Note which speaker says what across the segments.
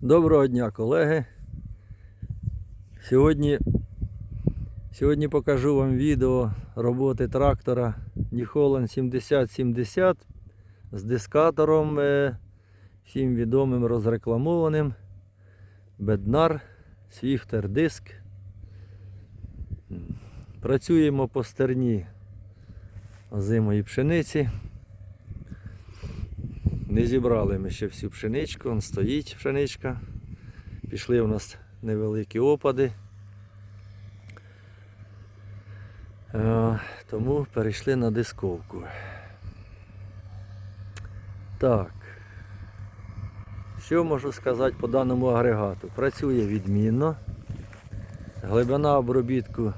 Speaker 1: Доброго дня, колеги. Сьогодні, сьогодні покажу вам відео роботи трактора Holland 7070 з дискатором е, всім відомим розрекламованим Bednar Swifter диск. Працюємо по стерні озимої пшениці. Не зібрали ми ще всю пшеничку, он стоїть пшеничка. Пішли у нас невеликі опади. Е, тому перейшли на дисковку. Так. Що можу сказати по даному агрегату? Працює відмінно. Глибина обробітку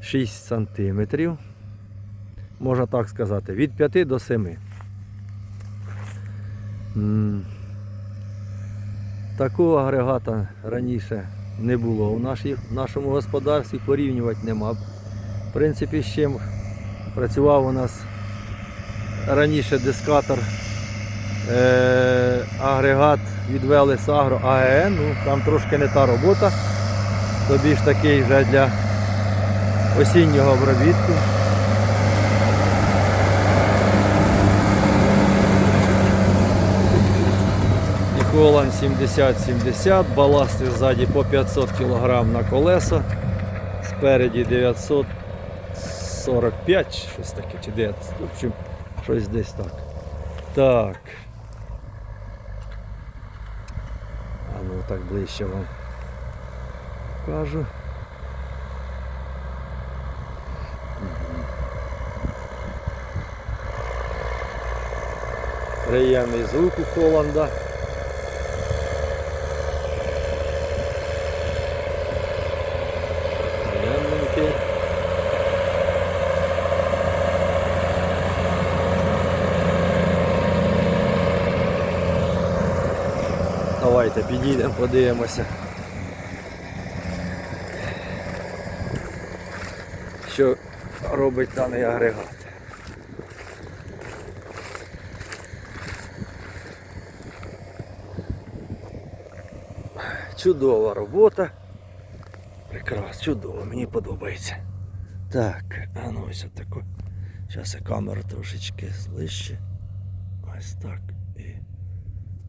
Speaker 1: 6 см. Можна так сказати, від 5 до 7. М. Такого агрегата раніше не було в, нашій, в нашому господарстві, порівнювати нема. В принципі, з чим працював у нас раніше дискатор е, агрегат від Велес Агро АЕН, ну, там трошки не та робота, то більш такий вже для осіннього обробітку. Колан 70-70, баласти ззаді по 500 кг на колесо, спереді 945, щось таке, чи 900, в общем, щось десь так. Так. А ну так ближче вам покажу. Приємний звук у Холланда. Давайте підійдемо, подивимося. Що робить даний агрегат. Чудова робота. Прекрасно, чудово, мені подобається. Так, а ну ось отако. Зараз я камеру трошечки ближче. Ось так.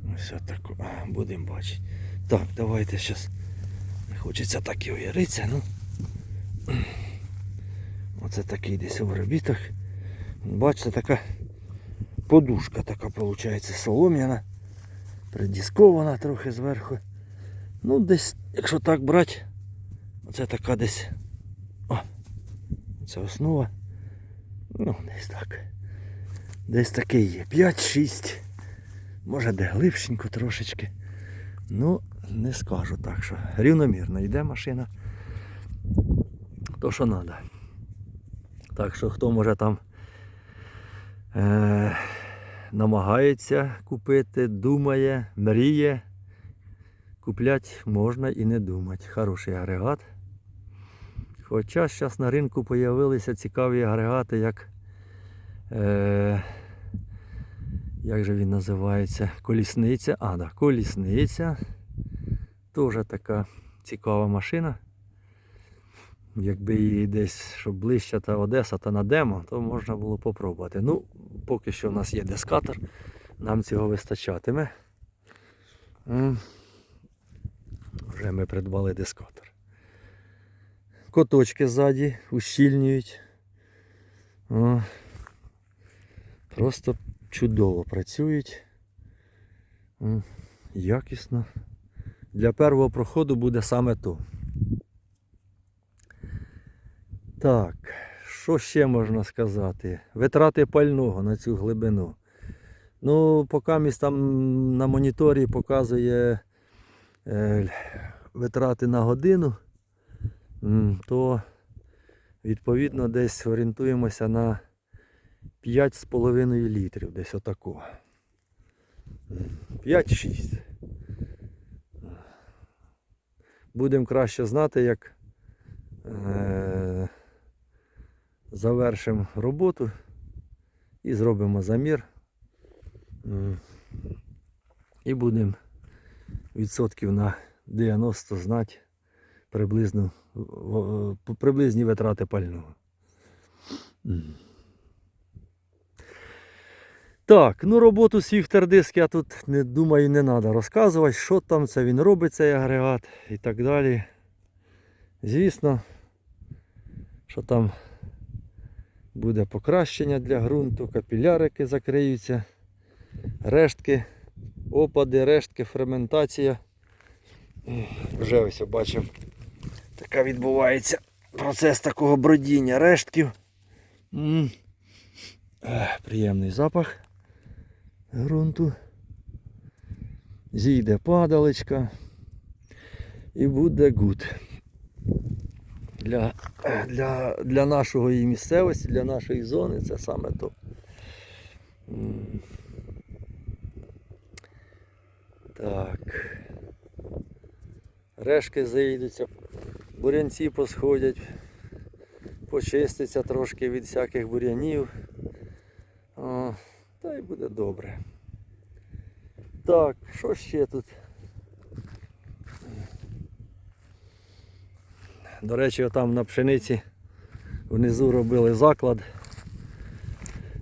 Speaker 1: І ось будемо бачити. Так, давайте зараз. Не хочеться так і уяритися, ну. Оце такий десь обробіток. Бачите, така подушка така виходить солом'яна. Придіскована трохи зверху. Ну, десь, якщо так брати, оце така десь. О, це основа. Ну, десь так. Десь такий є. 5-6. Може де глибшенько трошечки. Ну, не скажу так, що рівномірно йде машина. То що треба. Так що хто може там е- намагається купити, думає, мріє. Купляти можна і не думати. Хороший агрегат. Хоча зараз на ринку з'явилися цікаві агрегати, як, е, як же він називається? Колісниця. А, да, колісниця. Теж така цікава машина. Якби її десь, щоб ближче та Одеса та на демо, то можна було попробувати. Ну, поки що в нас є дискатор, нам цього вистачатиме. Вже ми придбали дискатор. Коточки ззаді ущільнюють. Просто чудово працюють. Якісно. Для першого проходу буде саме то. Так, що ще можна сказати? Витрати пального на цю глибину. Ну, поки місь там на моніторі показує е, витрати на годину, то відповідно десь орієнтуємося на 5,5 літрів, десь отако. 5-6. Будемо краще знати, як е, завершимо роботу і зробимо замір. І будемо відсотків на 90 знати приблизно, приблизні витрати пального. М. Так, ну роботу свіфтердиск я тут не думаю, не треба розказувати, що там це він робить, цей агрегат і так далі. Звісно, що там буде покращення для ґрунту, капілярики закриються, рештки, опади, рештки, ферментація. Вже ось бачимо, така відбувається процес такого бродіння рештків. М. Ех, Приємний запах ґрунту. Зійде падалочка і буде гуд. Для, для, для нашої місцевості, для нашої зони це саме то. Так. Решки заїдуться, бурянці посходять, почиститься трошки від всяких бурянів. О, та й буде добре. Так, що ще тут? До речі, там на пшениці внизу робили заклад.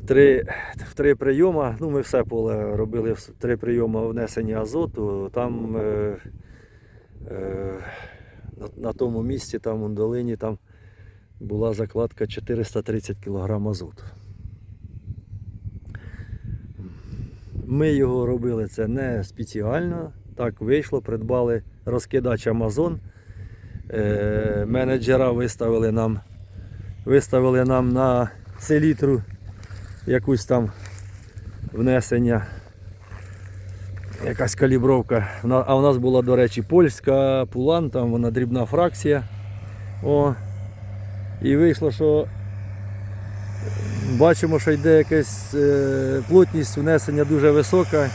Speaker 1: Три, в три прийоми, ну ми все поле робили три прийоми внесення азоту. Там е, е, на, на тому місці, там у долині, там була закладка 430 кг азоту. Ми його робили це не спеціально. Так вийшло, придбали розкидач Amazon. Е, менеджера виставили нам, виставили нам на селітру якусь там внесення, якась калібровка. А у нас була, до речі, польська пулан, там вона дрібна фракція. О. І вийшло, що бачимо, що йде якась е, плотність внесення дуже висока.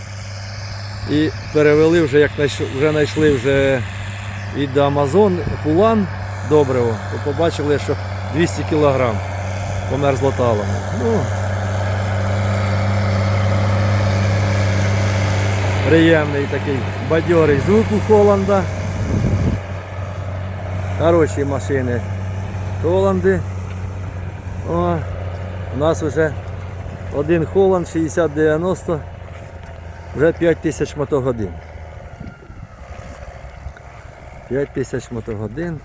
Speaker 1: І перевели вже, як вже знайшли вже від Амазон пулан добриво, то побачили, що 200 кг померзло талом. Ну, приємний такий бадьорий звук у Холланда. Хороші машини Холланди. О, у нас вже один Холланд 60-90, вже 5 тисяч мотогодин. 5 тисяч мотогодин.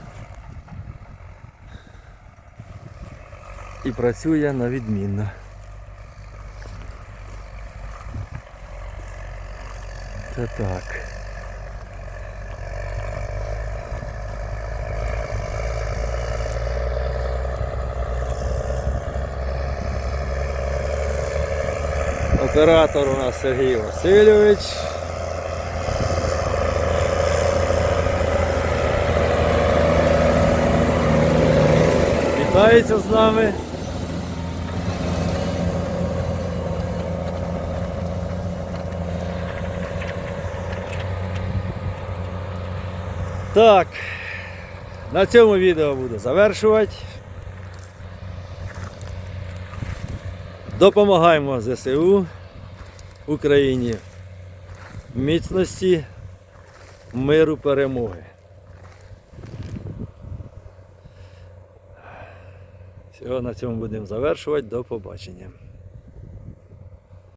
Speaker 1: І працює на відмінно. Це так. Оператор у нас Сергій Васильович. Вітається з нами. Так, на цьому відео буду завершувати. Допомагаємо ЗСУ Україні міцності, миру, перемоги. Всього на цьому будемо завершувати. До побачення.